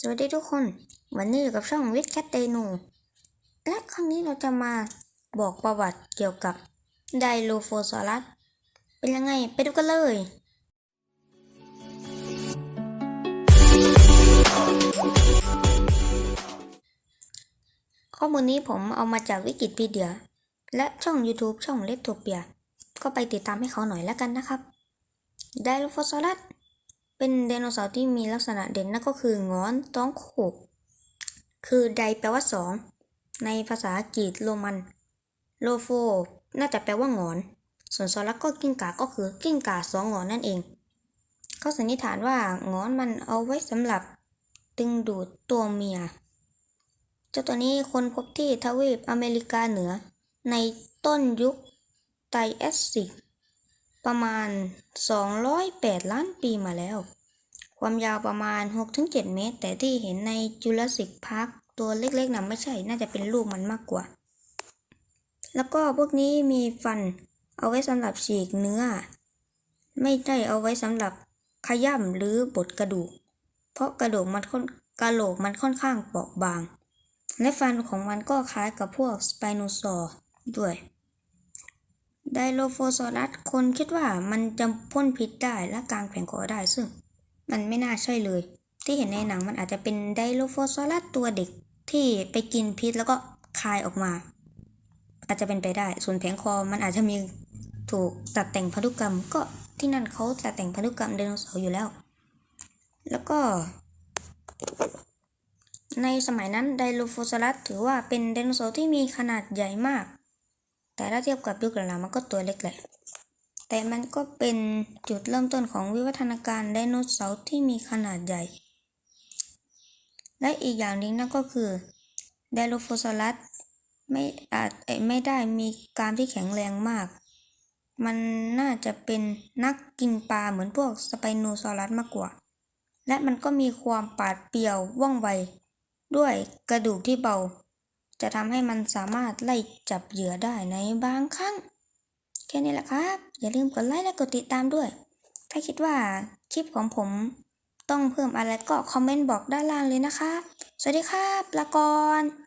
สวัสดีทุกคน วันนี้อยู่กับช่องวิดแคทเดนู และครั้งนี้เราจะมาบอกประวัติเกี่ยวกับไดโลโฟซอรัส เป็นยังไงไปดูกันเลยข้อมูลนี้ผมเอามาจากวิกิพีเดีย และช่อง YouTube ช่องเลตโทเปีย ก็ไปติดตามให้เขาหน่อยแล้วกันนะครับ ไดโลโฟซอรัส เป็นไดโนเสาร์ที่มีลักษณะเด่นนั่นก็คืองอนท้องโขกคือไดแปลว่าสองในภาษากรีกโรมัน โลโฟ น่าจะแปลว่างอน ส่วนซอรัสก็กิ้งก่าก็คือกิ้งก่าสองงอนนั่นเอง เขาสันนิษฐานว่างอนมันเอาไว้สำหรับดึงดูดตัวเมีย เจ้าตัวนี้คนพบที่ทวีปอเมริกาเหนือ ในต้นยุคไตรแอสซิก ประมาณ 208 ล้านปีมาแล้ว ความยาวประมาณ 6-7 เมตร แต่ที่เห็นในจูราสสิกพาร์คตัวเล็กๆนะไม่ใช่ น่าจะเป็นลูกมันมากกว่า แล้วก็พวกนี้มีฟันเอาไว้สำหรับฉีกเนื้อ ไม่ได้เอาไว้สำหรับขย่ำหรือบดกระดูก เพราะกระดูกมันค่อนกระโหลกมันค่อนข้างเปราะบาง และฟันของมันก็คล้ายกับพวกสไปโนซอร์ด้วย ไดโลโฟซอรัสคนคิดว่ามันจะพ่นพิษได้และกางแผงคอได้ซึ่ง มันไม่น่าใช่เลย ที่เห็นในหนังมันอาจจะเป็นไดโลโฟซอรัสตัวเด็กที่ไปกินพิษแล้วก็คายออกมา อาจจะเป็นไปได้ ส่วนแผงคอมันอาจจะมีถูกตัดแต่งพันธุกรรมก็ที่นั่นเขาตัดแต่งพันธุกรรมไดโนเสาร์อยู่แล้ว แล้วก็ ในสมัยนั้นไดโลโฟซอรัสถือว่าเป็นไดโนเสาร์ที่มีขนาดใหญ่มาก แต่ถ้าเทียบกับยุคหลังๆมันก็ตัวเล็กแหละ แต่มันก็เป็นจุดเริ่มต้นของวิวัฒนาการไดโนเสาร์ที่มีขนาดใหญ่ และอีกอย่างหนึ่งนั่นก็คือไดโลโฟซอรัสไม่อาจไม่ได้มีกรามที่แข็งแรงมาก มันน่าจะเป็นนักกินปลาเหมือนพวกสไปโนซอรัสมากกว่า และมันก็มีความปาดเปรียวว่องไว ด้วยกระดูกที่เบา จะทำให้มันสามารถไล่จับเหยื่อได้ในบางครั้ง แค่นี้แหละครับ อย่าลืมกดไลค์และกดติดตามด้วย ถ้าคิดว่าคลิปของผมต้องเพิ่มอะไรก็คอมเมนต์บอกด้านล่างเลยนะคะ สวัสดีครับลาก่อน